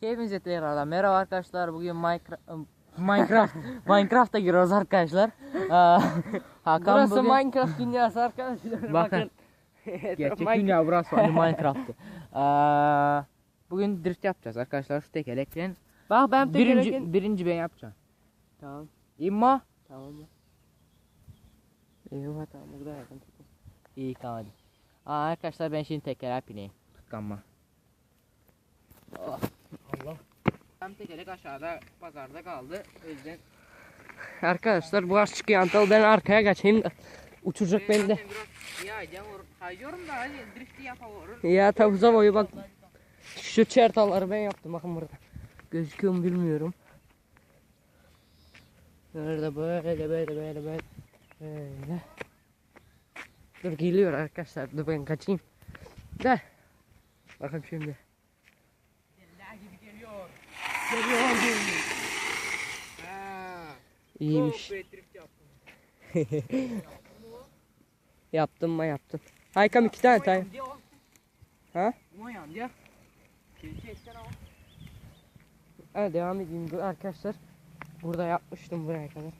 Hepinize tekrardan merhaba arkadaşlar. Bugün Minecraft Minecraft Minecraft'a giriyoruz arkadaşlar. Aa, Hakan Burası bugün Minecraft dünyası arkadaşlar. Bakın. Gerçek dünya burası hani Minecraft'ı. Aa, bugün drift yapacağız arkadaşlar şu tekerleklerin. Bak ben Birinci tekerleğin- birinci ben yapacağım. Tamam. İmma. Tamam. Eyvah tamam burada yapalım. İyi tamam hadi. Aa, arkadaşlar ben şimdi tekerlek bineyim. Tıkanma. Oh, Allah. Hem tekerlek aşağıda pazarda kaldı. O yüzden Arkadaşlar bu aç çıkıyor Antal ben arkaya kaçayım da uçuracak beni de. Ya kayıyorum da hadi drift yapalım. Ya tabuza boyu bak. Şu çertaları ben yaptım bakın burada. Gözüküyor mu bilmiyorum. Nerede böyle böyle böyle böyle. Böyle. Dur geliyor arkadaşlar. Dur ben kaçayım. Gel. Bakın şimdi. İyiymiş. Yaptım mı yaptım. Haykam iki tane tane. Ha? Evet devam edeyim arkadaşlar. Burada yapmıştım buraya kadar.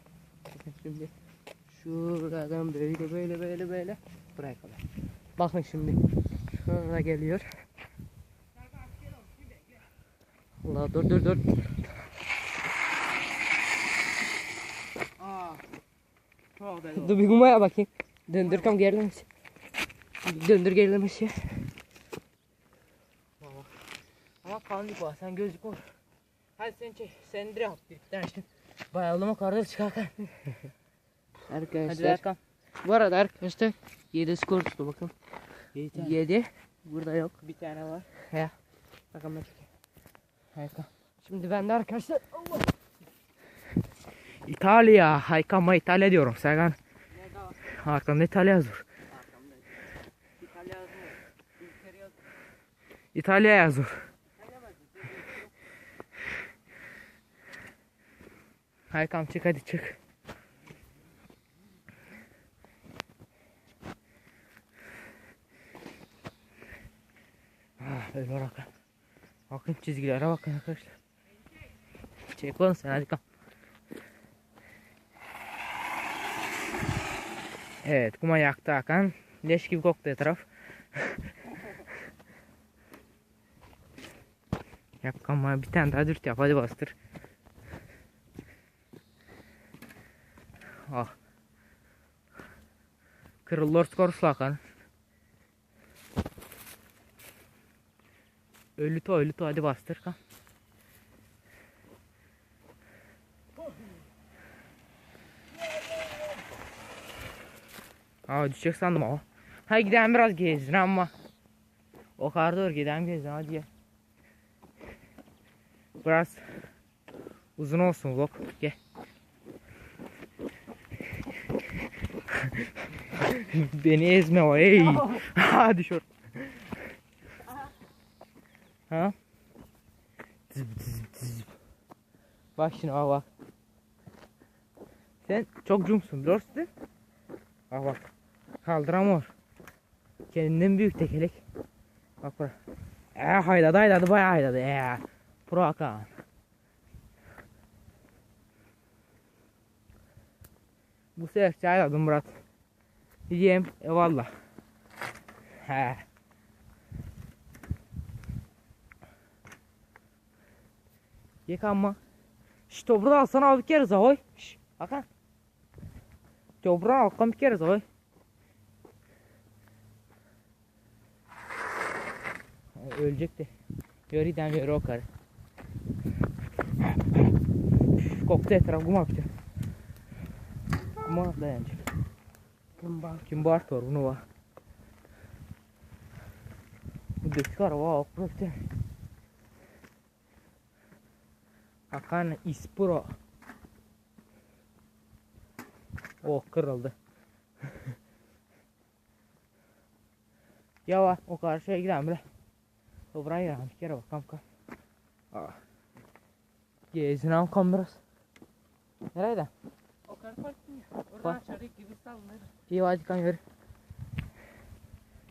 Şimdi. Şuradan böyle böyle böyle böyle. Buraya kadar. Bakın şimdi. Şurada geliyor. Allah dur dur dur. Aa. Deli. Dur bir gumaya bakayım. Döndür kam gerilemesi. Döndür gerilemesi. Ama kanlık var sen gözlük ol. Hadi sen çek. Sen dire at bir tane şimdi. Bayalım o karları çıkarken. Hadi Arkadaşlar. Erkan. Bu arada arkadaşlar 7 skor tuttu bakın. Bir tane. 7. Burada yok. Bir tane var. Bakın ben çekeyim. Şimdi ben de arkadaşlar İtalya. Hayka ama İtalya diyorum Serkan. Arkamda İtalya yazıyor. İtalya yazmıyor. İtalya yazıyor. Haykam çık hadi çık. Ah öyle bakın. Bakın çizgilere bakın arkadaşlar. Çek oğlum sen hadi. Evet kuma yaktı Hakan. Leş gibi koktu etraf. Yap ama bir tane daha dürt yap hadi bastır. Ah. Kırılır skoruslu Hakan. Ölü to ölü to hadi bastır kan. Aa düşecek sandım ama. Hadi gidelim biraz gezin ama. O kadar doğru gidelim gezin hadi gel. Biraz uzun olsun vlog. Gel. Beni ezme o ey. Hadi şur. Ha? Bak şimdi bak bak. Sen çok cumsun biliyorsun? Bak bak. Kaldıramıyor. Kendinden büyük tekelek. Bak bak. Ee, hayladı hayladı bayağı hayladı. Ee. Pro Hakan. Bu sefer çayladım Murat. Diyeyim eyvallah. He. Yıkanma. Şş toprağı alsana al bir kere zahoy. Şş Hakan. Toprağı al bir kere zahoy. Ölecek de. Yürüden yürü o karı. Koktu etraf kum akacak. Kuma dayanacak. Kim bak. Kim var var. Bu dökük araba okrutte. Hakan ispuro. Oh kırıldı. Yavaş o karşıya gidelim bile. Kere bak kam kam. Ah. Gezin am kam biraz. Nereye? O kadar ya. Bak. Oradan aşağıya gibi sallanır. İyi hadi kan yürü.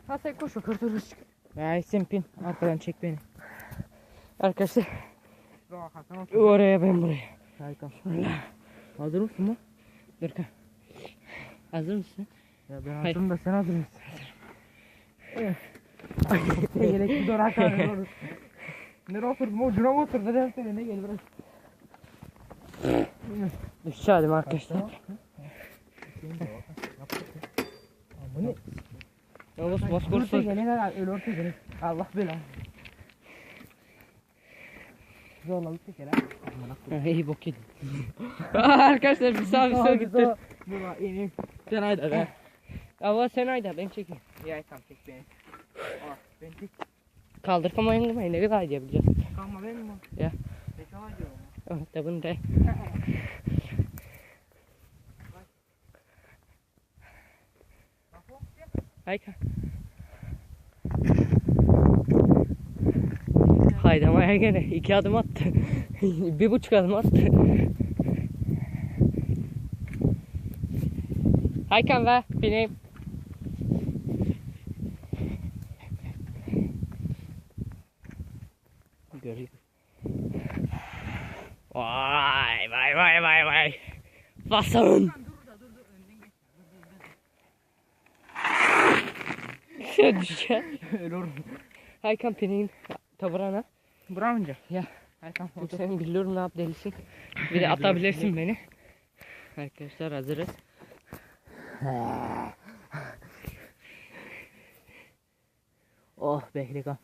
Ha sen koş o kadar çık. Ya sen pin arkadan çek beni. Arkadaşlar. Oraya ben buraya. Harika. Hazır mısın mı? Dur kan. Hazır mısın? Ya ben hazırım da sen hazır mısın? Bir durak abi. Nereye oturdum? Ucuna mı oturdu? Ben seni ne gel biraz. Düşelim arkadaşlar. Bu ne? Yavuz bas Orta kursun. gelin. Allah belanı. Zorlalık teker ha. Ha, iyi bok yedin. arkadaşlar bir sağ bir sol gitti. Bak ineyim. Sen ayda be. Ama sen ayda ben çekeyim. Ya tamam tek beni. Ben tek Kaldırkamayın mı? Ne kadar diyebileceğiz? kalma benim mi? Ya. Tek alacağım. Evet de bunu de. Hayka. Haydamaya gene iki adım attı. bir buçuk adım attı. Haykan ver bineyim. Görüyor. Vay vay vay vay vay. Basın. Sen düşer. Öyle olur. Haykan pineyin taburana. Bırakınca. Ya. Foto. Sen biliyorum ne yap delisin. Bir de atabilirsin beni. Arkadaşlar hazırız. Oh bekle kan.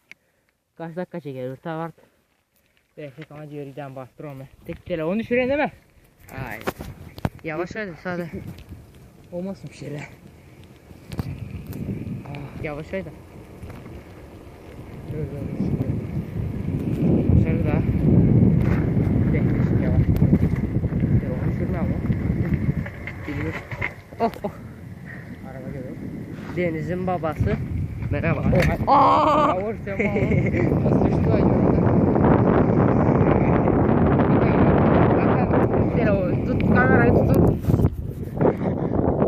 Kaç dakika çeker orta var. Bekle kan yürüden bastır onu. Tek telefonu düşüren değil mi? Ay. Yavaş hadi sade. Olmasın bir şeyler. Yavaş hadi. Dışarı da. Bekle şimdi yavaş. Telefonu düşürme ama. Biliyor. Oh oh. Araba geliyor. Deniz'in babası. Merhaba. Oh. Aa! Yavaş sen bana. Nasıl düştü acaba? Telefonu tut kamerayı tut.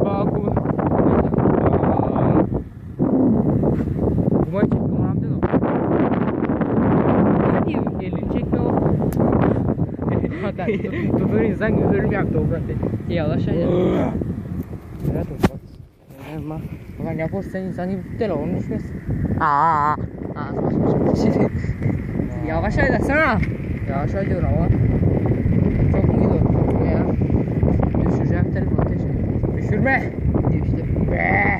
Bak bu. Kumaş çek kumaş değil mi? Hadi elini çekme o. Hatta gibi ölüm yaptı o bende. Yavaş hadi. Evet olmaz. Elma. Ulan yapar sen insan gibi tut telefonu düşmez. Aa. Ağzıma sıçmış. Yavaş hadi sana. Yavaş diyor ama. Çok mu gidiyor? Ya. Düşüreceğim telefonu teşekkür. Düşürme. Düştü. Be.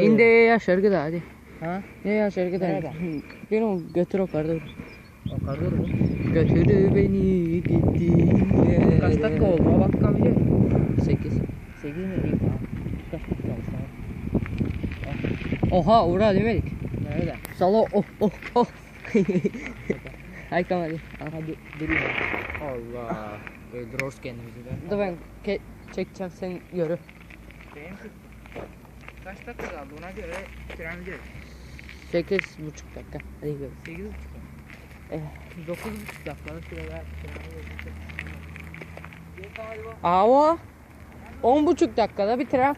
İndi yaşar gıda hadi. Ha? Ne yaşar gıda? Nerede? Beni o götür o kadar. O kadar mı? Götürü beni gitti. Kaç dakika oldu? O bak kabile. 8. 8 mi? İyi tamam. Kaç dakika olmuş tamam. Oha uğra demedik. Nerede? Salo oh oh oh. Hay kam hadi. Duruyor. Allah. Öldürüyoruz kendimizi de. Dur ben ke- çekeceğim sen yürü. Benim Kaç dakika kaldı ona göre tren gidiyor. 8 buçuk dakika. Hadi gidelim. 8 buçuk. Eh. 9 buçuk dakikada süreler. Ava. 10 buçuk dakikada bitirer.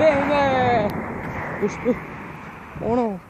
Bebe. Uçtu. Onu.